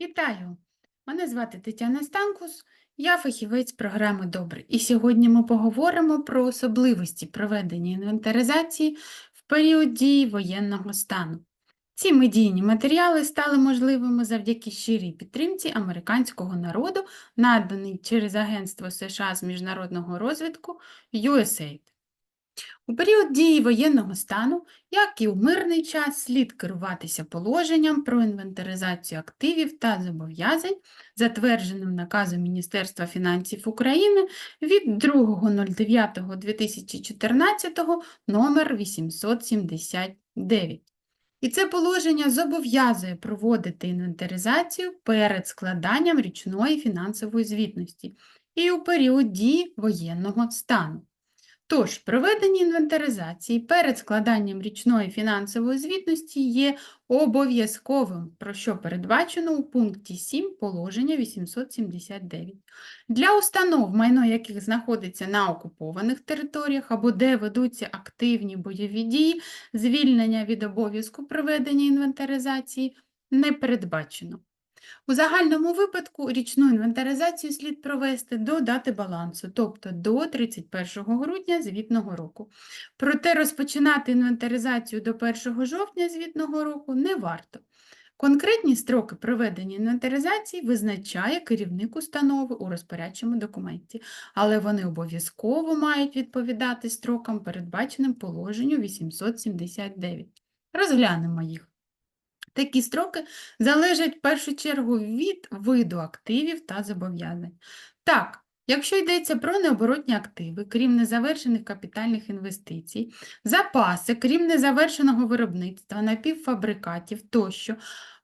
Вітаю! Мене звати Тетяна Станкус, я фахівець програми Добре. І сьогодні ми поговоримо про особливості проведення інвентаризації в період дії воєнного стану. Ці медійні матеріали стали можливими завдяки щирій підтримці американського народу, наданий через Агентство США з міжнародного розвитку USAID. У період дії воєнного стану, як і у мирний час, слід керуватися положенням про інвентаризацію активів та зобов'язань, затвердженим наказом Міністерства фінансів України від 2.09.2014 номер 879. І це положення зобов'язує проводити інвентаризацію перед складанням річної фінансової звітності і у період дії воєнного стану. Тож, проведення інвентаризації перед складанням річної фінансової звітності є обов'язковим, про що передбачено у пункті 7 положення 879. Для установ, майно яких знаходиться на окупованих територіях або де ведуться активні бойові дії, звільнення від обов'язку проведення інвентаризації не передбачено. У загальному випадку річну інвентаризацію слід провести до дати балансу, тобто до 31 грудня звітного року. Проте розпочинати інвентаризацію до 1 жовтня звітного року не варто. Конкретні строки проведення інвентаризації визначає керівник установи у розпорядчому документі, але вони обов'язково мають відповідати строкам, передбаченим положенню 879. Розглянемо їх. Такі строки залежать в першу чергу від виду активів та зобов'язань. Так, якщо йдеться про необоротні активи, крім незавершених капітальних інвестицій, запаси, крім незавершеного виробництва, напівфабрикатів тощо,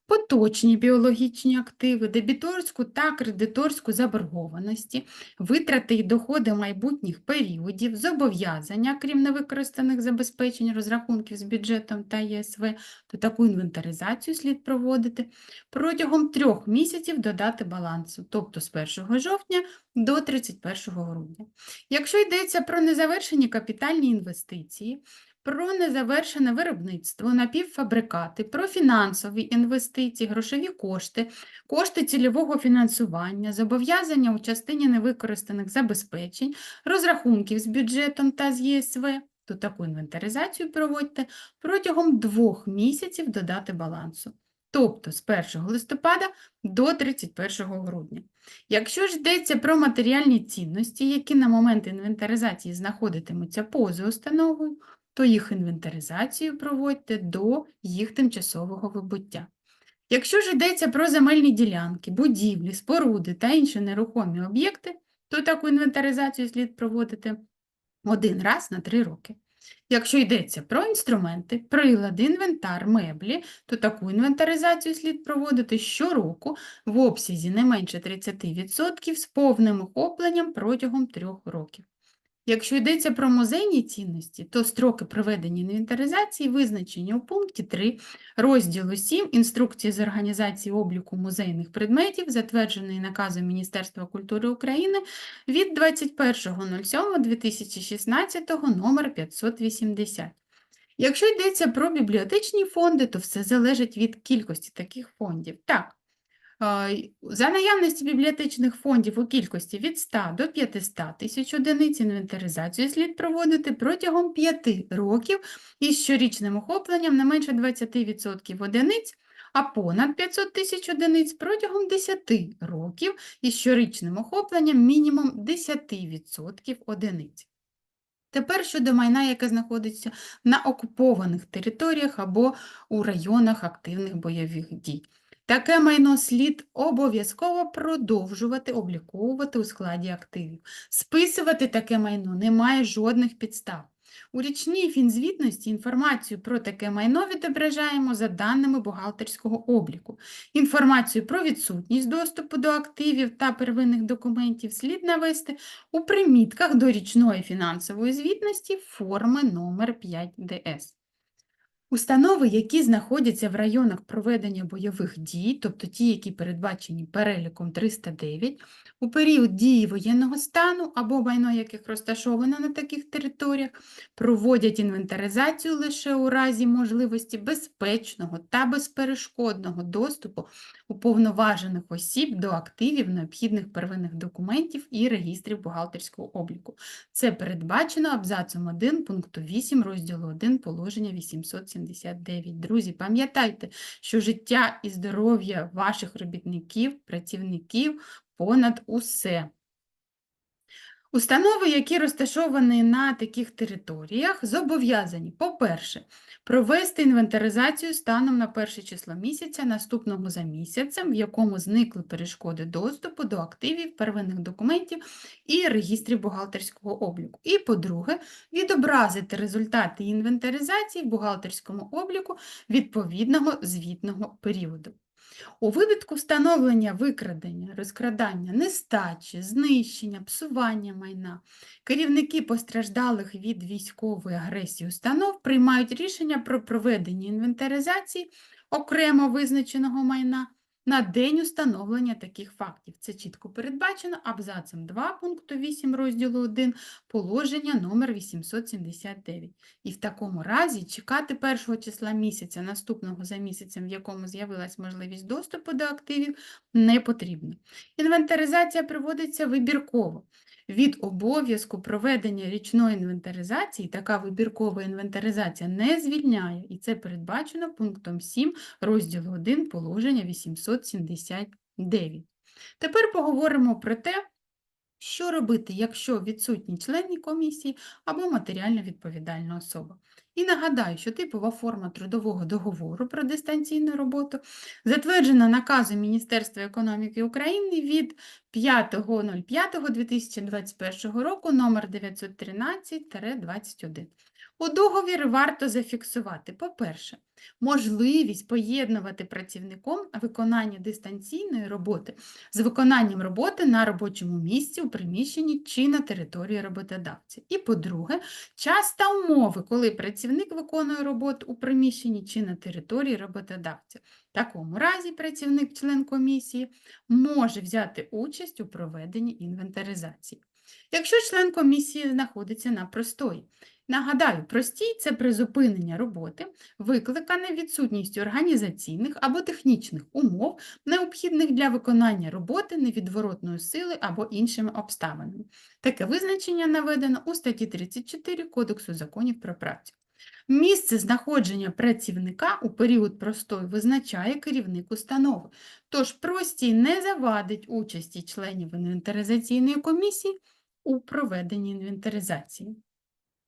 поточні біологічні активи, дебіторську та кредиторську заборгованості, витрати і доходи майбутніх періодів, зобов'язання, крім невикористаних забезпечень розрахунків з бюджетом та ЄСВ, то таку інвентаризацію слід проводити протягом трьох місяців до дати балансу, тобто з 1 жовтня до 31 грудня. Якщо йдеться про незавершені капітальні інвестиції, про незавершене виробництво, напівфабрикати, про фінансові інвестиції, грошові кошти, кошти цільового фінансування, зобов'язання у частині невикористаних забезпечень, розрахунків з бюджетом та з ЄСВ, то таку інвентаризацію проводьте протягом двох місяців до дати балансу, тобто з 1 листопада до 31 грудня. Якщо ж йдеться про матеріальні цінності, які на момент інвентаризації знаходитимуться поза установою, то їх інвентаризацію проводьте до їх тимчасового вибуття. Якщо ж йдеться про земельні ділянки, будівлі, споруди та інші нерухомі об'єкти, то таку інвентаризацію слід проводити один раз на три роки. Якщо йдеться про інструменти, прилади, інвентар, меблі, то таку інвентаризацію слід проводити щороку в обсязі не менше 30% з повним охопленням протягом трьох років. Якщо йдеться про музейні цінності, то строки проведення інвентаризації визначені у пункті 3 розділу 7 інструкції з організації обліку музейних предметів, затвердженої наказом Міністерства культури України від 21.07.2016 номер 580. Якщо йдеться про бібліотечні фонди, то все залежить від кількості таких фондів. Так, За наявності бібліотечних фондів у кількості від 100 до 500 тисяч одиниць інвентаризацію слід проводити протягом 5 років із щорічним охопленням не менше 20% одиниць, а понад 500 тисяч одиниць протягом 10 років із щорічним охопленням мінімум 10% одиниць. Тепер щодо майна, яке знаходиться на окупованих територіях або у районах активних бойових дій. Таке майно слід обов'язково продовжувати обліковувати у складі активів. Списувати таке майно немає жодних підстав. У річній фінзвітності інформацію про таке майно відображаємо за даними бухгалтерського обліку. Інформацію про відсутність доступу до активів та первинних документів слід навести у примітках до річної фінансової звітності форми номер 5 ДС. Установи, які знаходяться в районах проведення бойових дій, тобто ті, які передбачені переліком 309, у період дії воєнного стану або майно яких розташовано на таких територіях, проводять інвентаризацію лише у разі можливості безпечного та безперешкодного доступу уповноважених осіб до активів необхідних первинних документів і регістрів бухгалтерського обліку. Це передбачено абзацом 1 пункту 8 розділу 1 положення 879. Друзі, пам'ятайте, що життя і здоров'я ваших робітників, працівників понад усе. Установи, які розташовані на таких територіях, зобов'язані, по-перше, провести інвентаризацію станом на перше число місяця, наступного за місяцем, в якому зникли перешкоди доступу до активів, первинних документів і реєстрів бухгалтерського обліку. І, по-друге, відобразити результати інвентаризації в бухгалтерському обліку відповідного звітного періоду. У випадку встановлення викрадення, розкрадання, нестачі, знищення, псування майна, керівники постраждалих від військової агресії установ приймають рішення про проведення інвентаризації окремо визначеного майна на день установлення таких фактів. Це чітко передбачено абзацем 2 пункту 8 розділу 1 положення номер 879. І в такому разі чекати першого числа місяця, наступного за місяцем, в якому з'явилась можливість доступу до активів, не потрібно. Інвентаризація проводиться вибірково. Від обов'язку проведення річної інвентаризації така вибіркова інвентаризація не звільняє, і це передбачено пунктом 7 розділу 1 положення 879. Тепер поговоримо про те, що робити, якщо відсутні члени комісії або матеріально відповідальна особа. І нагадаю, що типова форма трудового договору про дистанційну роботу затверджена наказом Міністерства економіки України від 5.05.2021 року номер 913-21. У договірі варто зафіксувати, по-перше, можливість поєднувати працівником виконання дистанційної роботи з виконанням роботи на робочому місці у приміщенні чи на території роботодавця. І, по-друге, час та умови, коли працівник виконує роботу у приміщенні чи на території роботодавця. В такому разі працівник, член комісії, може взяти участь у проведенні інвентаризації. Якщо член комісії знаходиться на простої, Нагадаю, простій це призупинення роботи, викликане відсутністю організаційних або технічних умов, необхідних для виконання роботи невідворотної сили або іншими обставинами. Таке визначення наведено у статті 34 Кодексу законів про працю. Місце знаходження працівника у період простою визначає керівник установи, тож простій не завадить участі членів інвентаризаційної комісії у проведенні інвентаризації.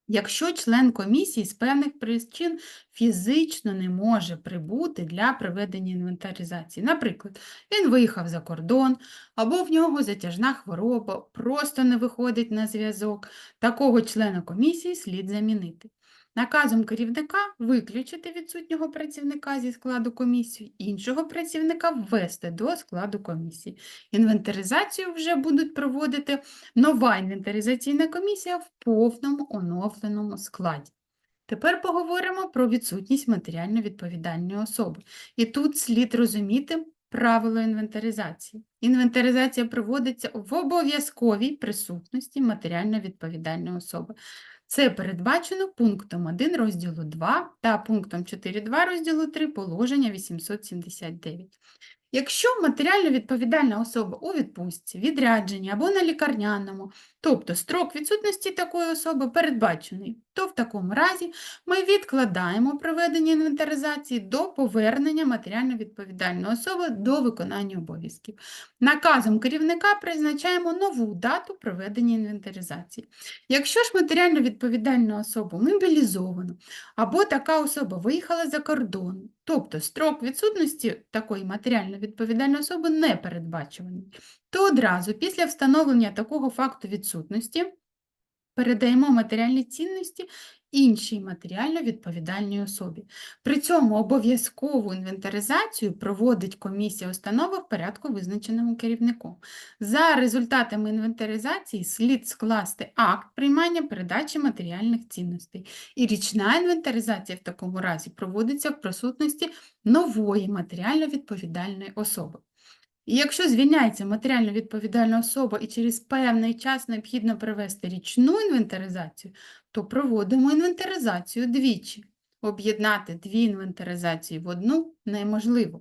Якщо член комісії з певних причин фізично не може прибути для проведення інвентаризації, наприклад, він виїхав за кордон, або в нього затяжна хвороба, просто не виходить на зв'язок, такого члена комісії слід замінити. Наказом керівника виключити відсутнього працівника зі складу комісії, іншого працівника ввести до складу комісії. Інвентаризацію вже будуть проводити нова інвентаризаційна комісія в повному оновленому складі. Тепер поговоримо про відсутність матеріально відповідальної особи. І тут слід розуміти правило інвентаризації. Інвентаризація проводиться в обов'язковій присутності матеріально відповідальної особи. Це передбачено пунктом 1 розділу 2 та пунктом 4.2 розділу 3 положення 879. Якщо матеріально відповідальна особа у відпустці, відрядженні або на лікарняному, тобто строк відсутності такої особи передбачений, то в такому разі ми відкладаємо проведення інвентаризації до повернення матеріально відповідальної особи до виконання обов'язків. Наказом керівника призначаємо нову дату проведення інвентаризації. Якщо ж матеріально відповідальну особу мобілізовано, або така особа виїхала за кордон, тобто строк відсутності такої матеріально відповідальної особи не передбачуваний, то одразу після встановлення такого факту відсутності передаємо матеріальні цінності іншій матеріально відповідальній особі. При цьому обов'язкову інвентаризацію проводить комісія установи в порядку, визначеному керівником. За результатами інвентаризації слід скласти акт приймання передачі матеріальних цінностей. І річна інвентаризація в такому разі проводиться в присутності нової матеріально відповідальної особи. І якщо звільняється матеріально відповідальна особа і через певний час необхідно провести річну інвентаризацію, то проводимо інвентаризацію двічі. Об'єднати дві інвентаризації в одну неможливо.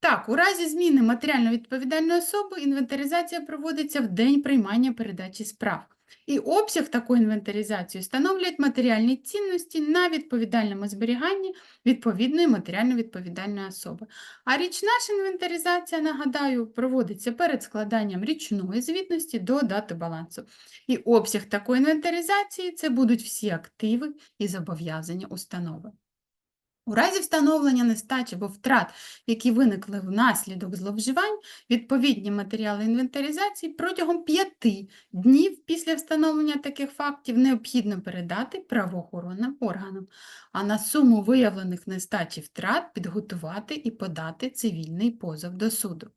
Так, у разі зміни матеріально відповідальної особи інвентаризація проводиться в день приймання передачі справ. І обсяг такої інвентаризації становлять матеріальні цінності на відповідальному зберіганні відповідної матеріально відповідальної особи. А річна ж інвентаризація, нагадаю, проводиться перед складанням річної звітності до дати балансу. І обсяг такої інвентаризації це будуть всі активи і зобов'язання установи. У разі встановлення нестачі або втрат, які виникли внаслідок зловживань, відповідні матеріали інвентаризації протягом п'яти днів після встановлення таких фактів необхідно передати правоохоронним органам, а на суму виявлених нестач і втрат підготувати і подати цивільний позов до суду.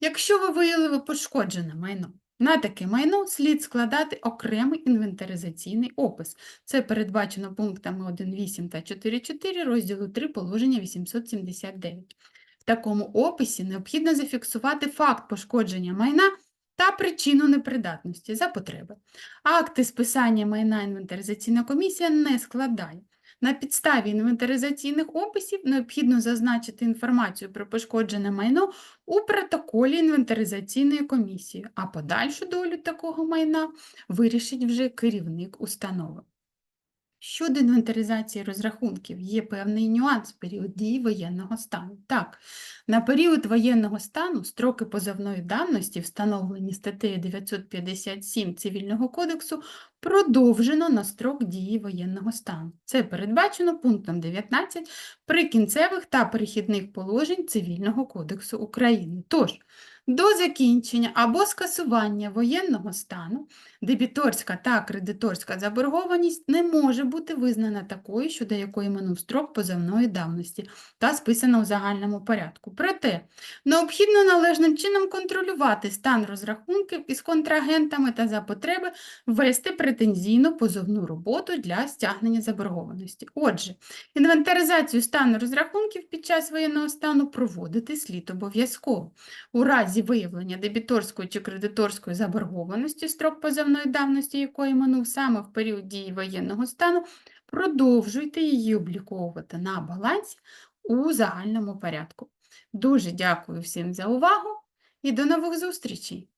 Якщо ви виявили пошкоджене майно, на таке майно слід складати окремий інвентаризаційний опис. Це передбачено пунктами 1.8 та 4.4 розділу 3 положення 879. В такому описі необхідно зафіксувати факт пошкодження майна та причину непридатності за потреби. Акти списання майна інвентаризаційна комісія не складає. На підставі інвентаризаційних описів необхідно зазначити інформацію про пошкоджене майно у протоколі інвентаризаційної комісії, а подальшу долю такого майна вирішить вже керівник установи. Щодо інвентаризації розрахунків, є певний нюанс в період дії воєнного стану. Так, на період воєнного стану строки позовної давності, встановлені статтею 957 Цивільного кодексу, продовжено на строк дії воєнного стану. Це передбачено пунктом 19 прикінцевих та перехідних положень Цивільного кодексу України. Тож, до закінчення або скасування воєнного стану дебіторська та кредиторська заборгованість не може бути визнана такою, щодо якої минув строк позовної давності та списана у загальному порядку. Проте необхідно належним чином контролювати стан розрахунків із контрагентами та за потреби ввести претензійну позовну роботу для стягнення заборгованості. Отже, інвентаризацію стану розрахунків під час воєнного стану проводити слід обов'язково. У разі виявлення дебіторської чи кредиторської заборгованості, строк позовної давності якої минув саме в період дії воєнного стану, продовжуйте її обліковувати на балансі у загальному порядку. Дуже дякую всім за увагу і до нових зустрічей!